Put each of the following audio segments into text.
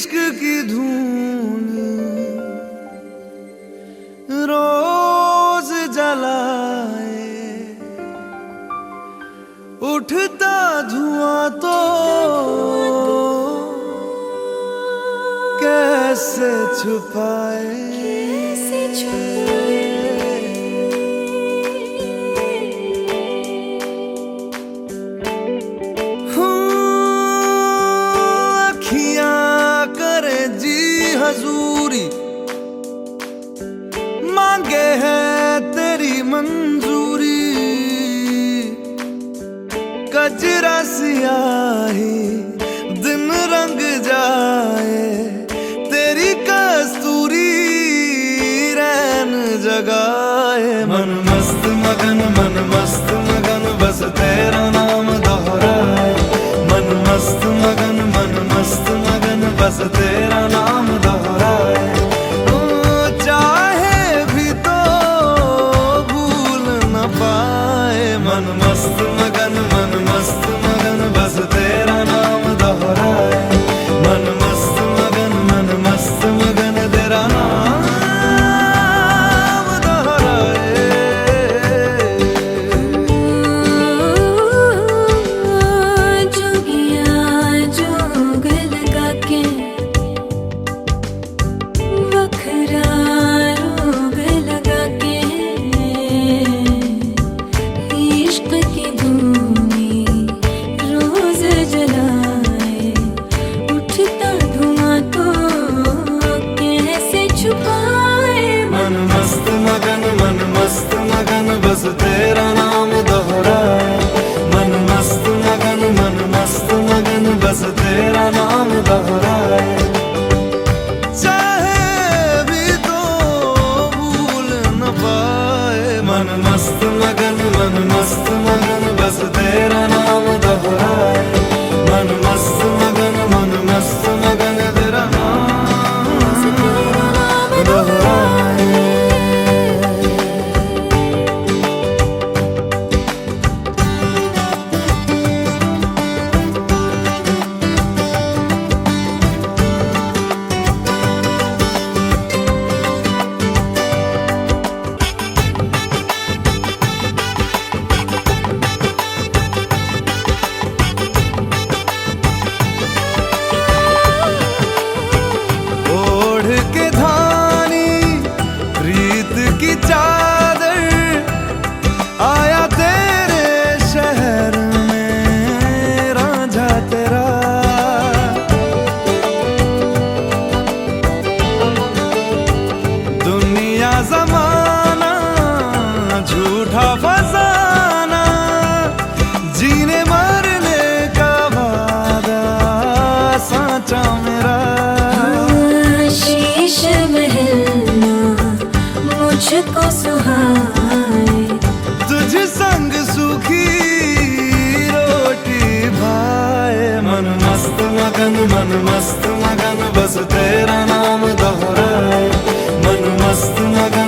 इश्क की धून रोज जलाए उठता धुआं तो कैसे छुपाए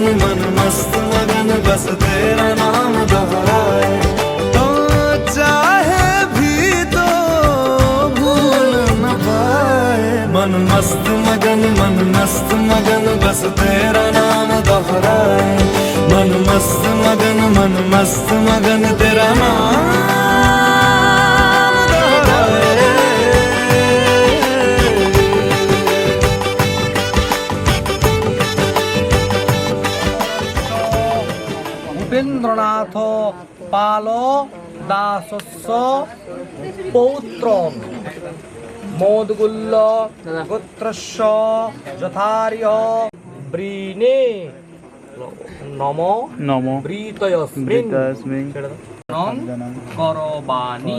मन मन मस्त मगन बस तेरा नाम दोहराए। तो चाहे भी तो भूल न पाए। मन मस्त मगन, मन मस्त मगन, बस तेरा नाम दोहराए। मन मस्त मगन, मन मस्त मगन, तेरा नाम বালো দাসস্য পৌত্র মোদগুল্য পুত্রস্য যথার্য ব্রিনে নম নম ব্রীতয়স্মিন করবানি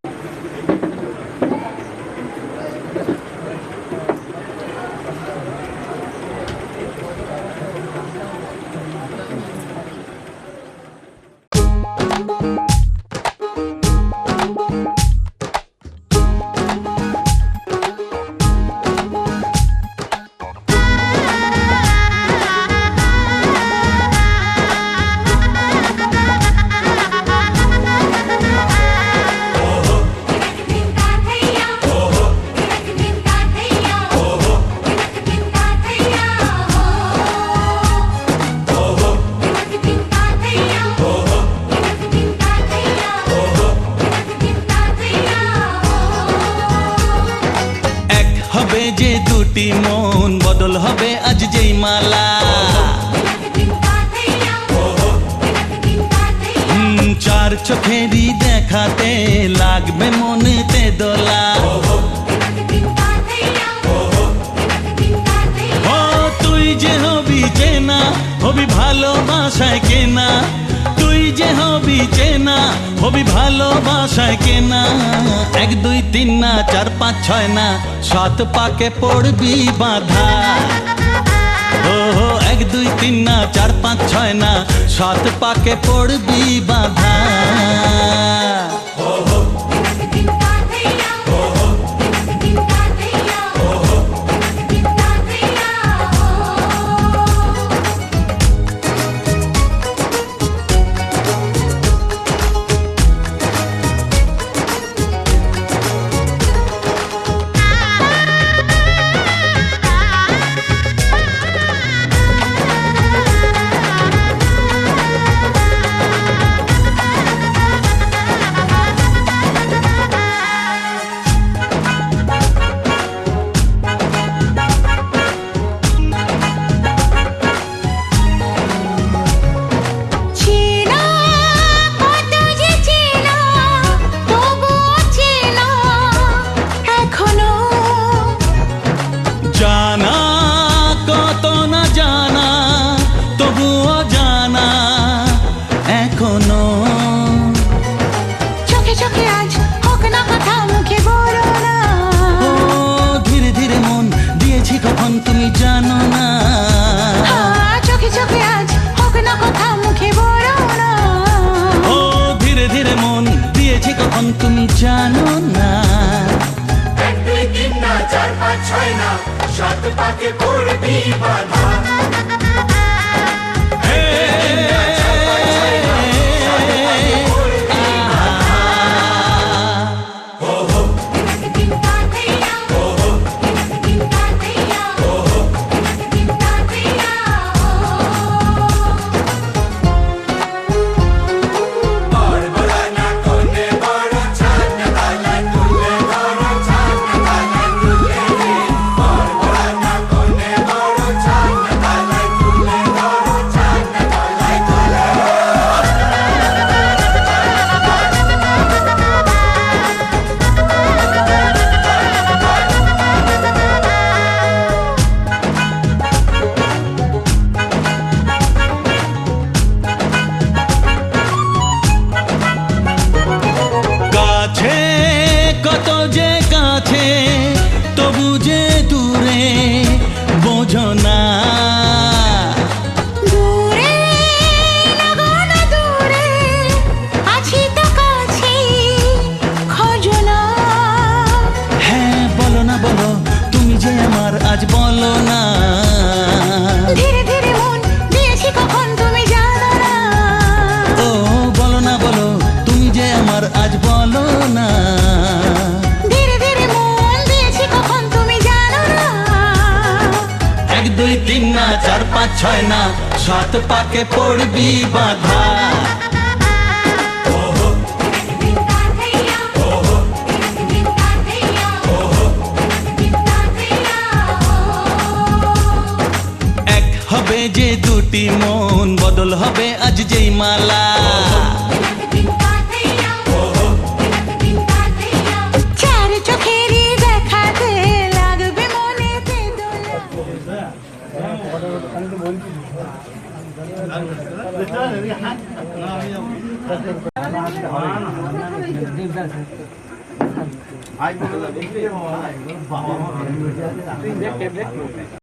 হবে আজ যেই মালা। চার চোখেরই দেখাতে লাগবে মনেতে দোলা। তুই যে হবি চেনা, হবি ভালোবাসায় কেনা। তুই যে হবি চেনা, হবি ভালোবাসায় কেনা। এক, দুই, তিন না, চার, পাঁচ, ছয় না, সাত পাকে পড়বি বাধা। তিন না চার পাঁচ ছয় না সাত পাকে পড়বি বাধা। এখনও। চোখে চোখে আজ হোক না কথা মুখে বলো না। ও ধীরে ধীরে মন দিয়েছি কখন তুমি জানো না। চোখে চোখে আজ হোক না কথা মুখে বলো না। ও ধীরে ধীরে মন দিয়েছি কখন তুমি জানো না। এক দুই তিন না চার পাঁচ ছয় না সাত পাকে পড়বি বাধা। ছয় না সাত পাকে পড়বি বাধা। হবে যে দুটি মন বদল হবে আজ যেই মালা।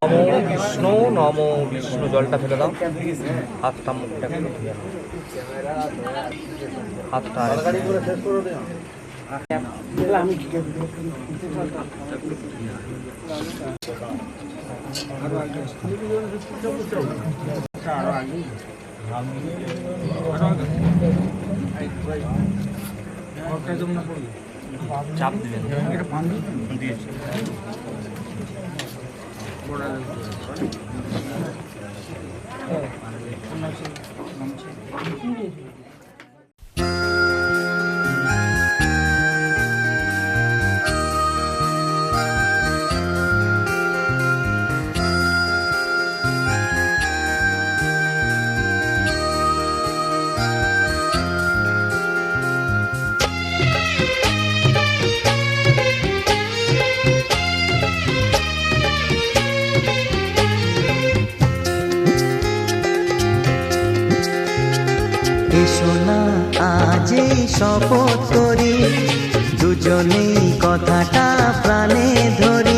নমো বিষ্ণু নমো বিষ্ণু জলটা ফেলে দাও। হাতটা মুখটা চাপ দিলেন দিয়েছি। শপথ করি। দুজনেই কথাটা প্রাণে ধরি।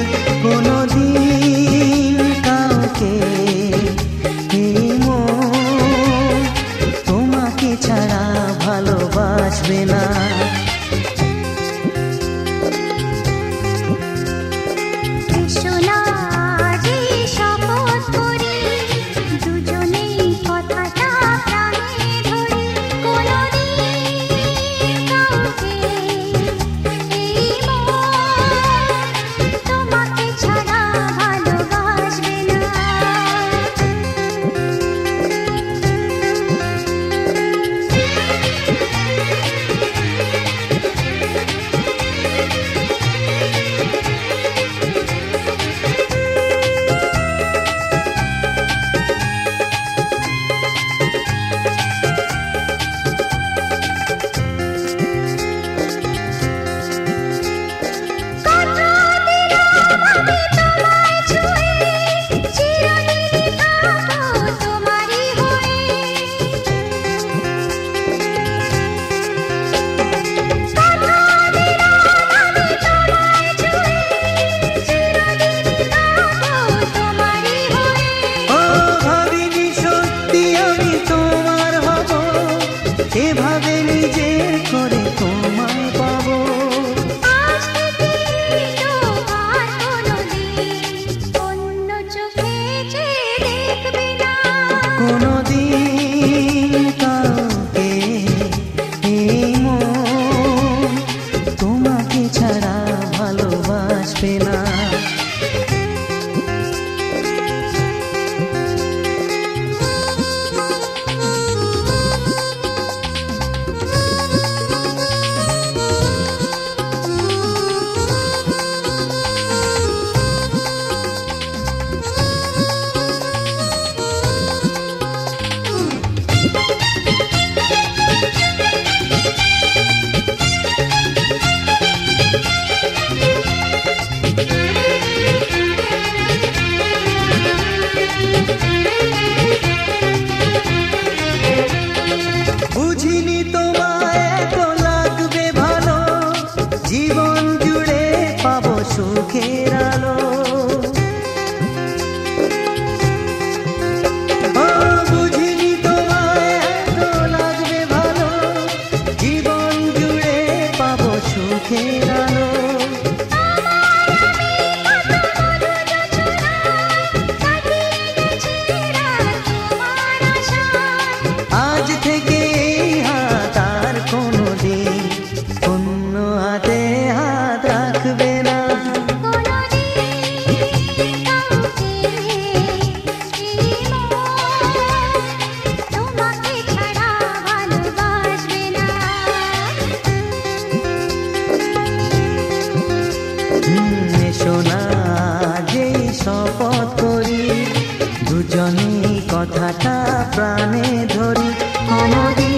প্রাণে ধরি কোনদিন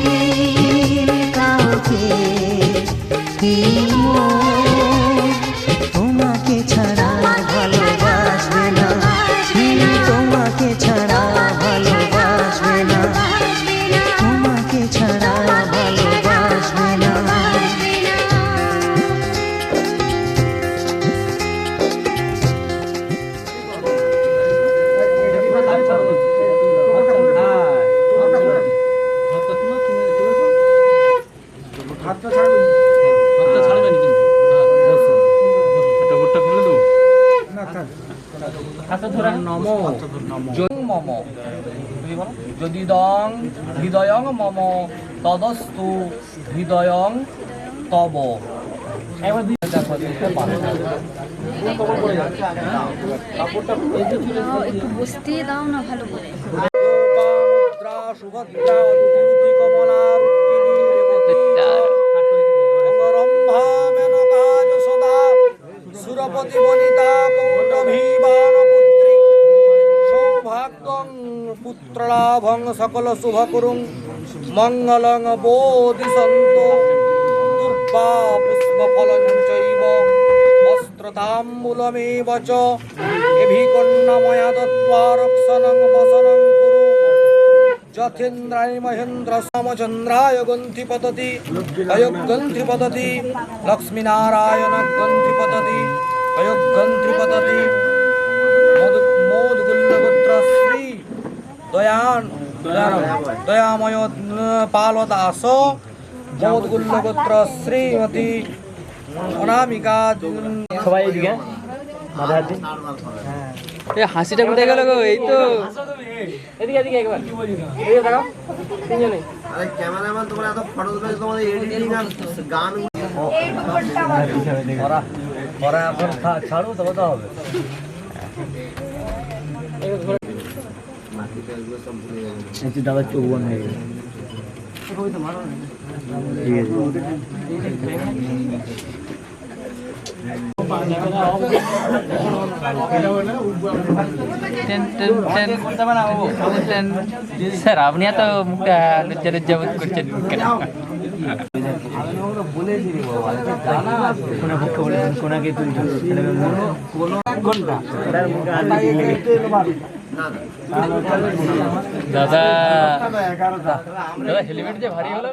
তদস্তু হৃদয়ং তব। একবার একটু সুরপতি বনিতা পুত্রলাভং সকল শুভ করুন মঙ্গলং বোধিসন্ত দুর্বা পুষ্পফলং চৈব অস্ত্রতাম্বুলমেব চ এভিকন্নময়া দত্ত্বা রক্ষণং বসনং কুরু। যথেন্দ্রায় মহেন্দ্র সমচন্দ্রায় গন্থি পততি অয়োগ্যন্থি পততি, লক্ষ্মীনারায়ণ গন্থি পততি অয়োগ্যন্থি পততি। মধুগুল্লগোত্র শ্রী দয়ান দয়াময় পালদাস মোদগুল্লগোত্র শ্রীমতী অনামিকা সবাই এদিকে। এই হাসিটা কোথায় গেল গো? এই তো। এদিকে এদিকে একবার। এদিকে দেখাও তিনজনে ওরা ওরা এখন ছাড়ু তবে তো হবে। একটু দাদা চোখ বন্ধ হয়ে গেছে ঠিক আছে স্যার আপনি এত মুখটা লজ্জা লজ্জা বোধ করছেন কেন কোনা পক্ষে বলেছেন কোনাকে তুই ঘণ্টা দাদা দাদা হেলমেট যে ভারী হলো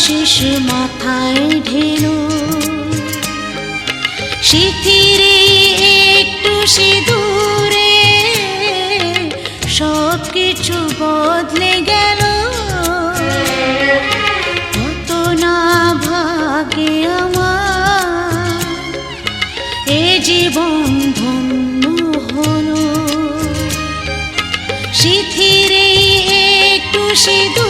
শুভাশিস মাথায় ঢেলো। শিথিরে একটু সিঁদুরে সব কিছু বদলে গেল। কত না ভাগে আমার, এ জীবন ধন্য হলো। শিথিরে একটু সিঁদুরে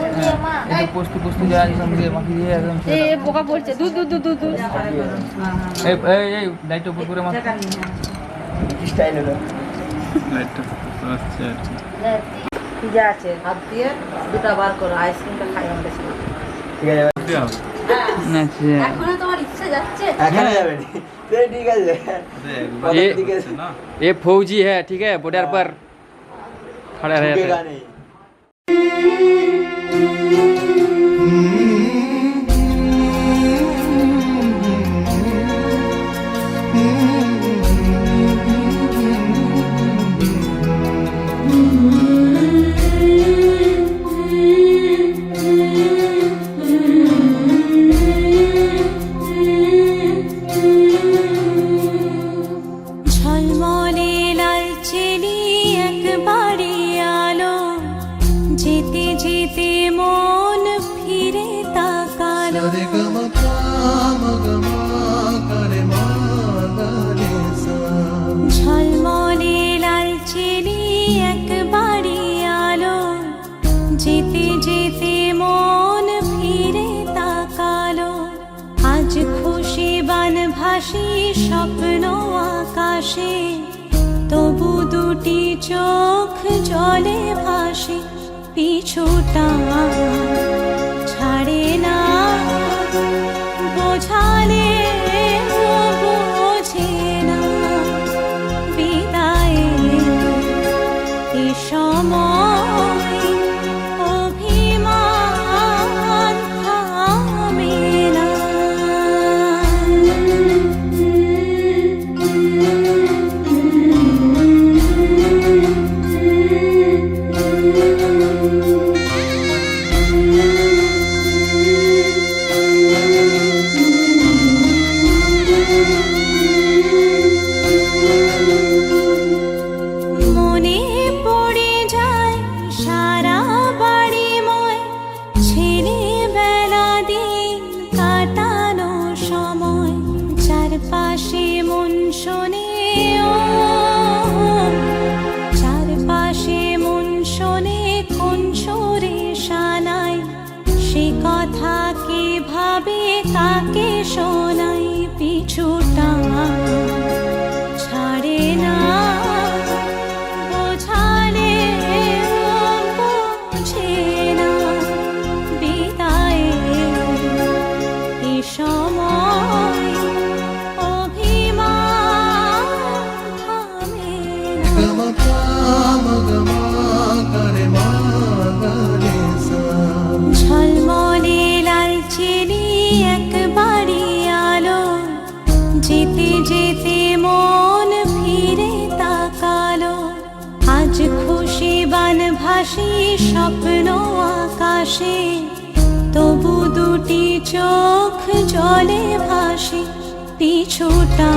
মা পোস্ত পোস্ত দেওয়া সঙ্গে মাখিয়ে দিয়ে একদম এ বোকা পড়ছে দু দু দু দু দু এই এই এই লাইট উপর করে মাখ স্টাইল হলো যা আছে হাত দিয়ে দুটা বার করো আইসক্রিমটা খাই আমাদের সাথে ঠিক আছে আচ্ছা এখনো তোমার ইচ্ছে যাচ্ছে এখানে যাবে নি তো ঠিক আছে ये ঠিক আছে ये फौजी है ठीक है बॉर्डर पर खड़ा रहता Müzik কাকে শোনাই চোখ জলে ভাসে পিছুটা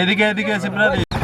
এদিকে এদিকে এসে প্রায়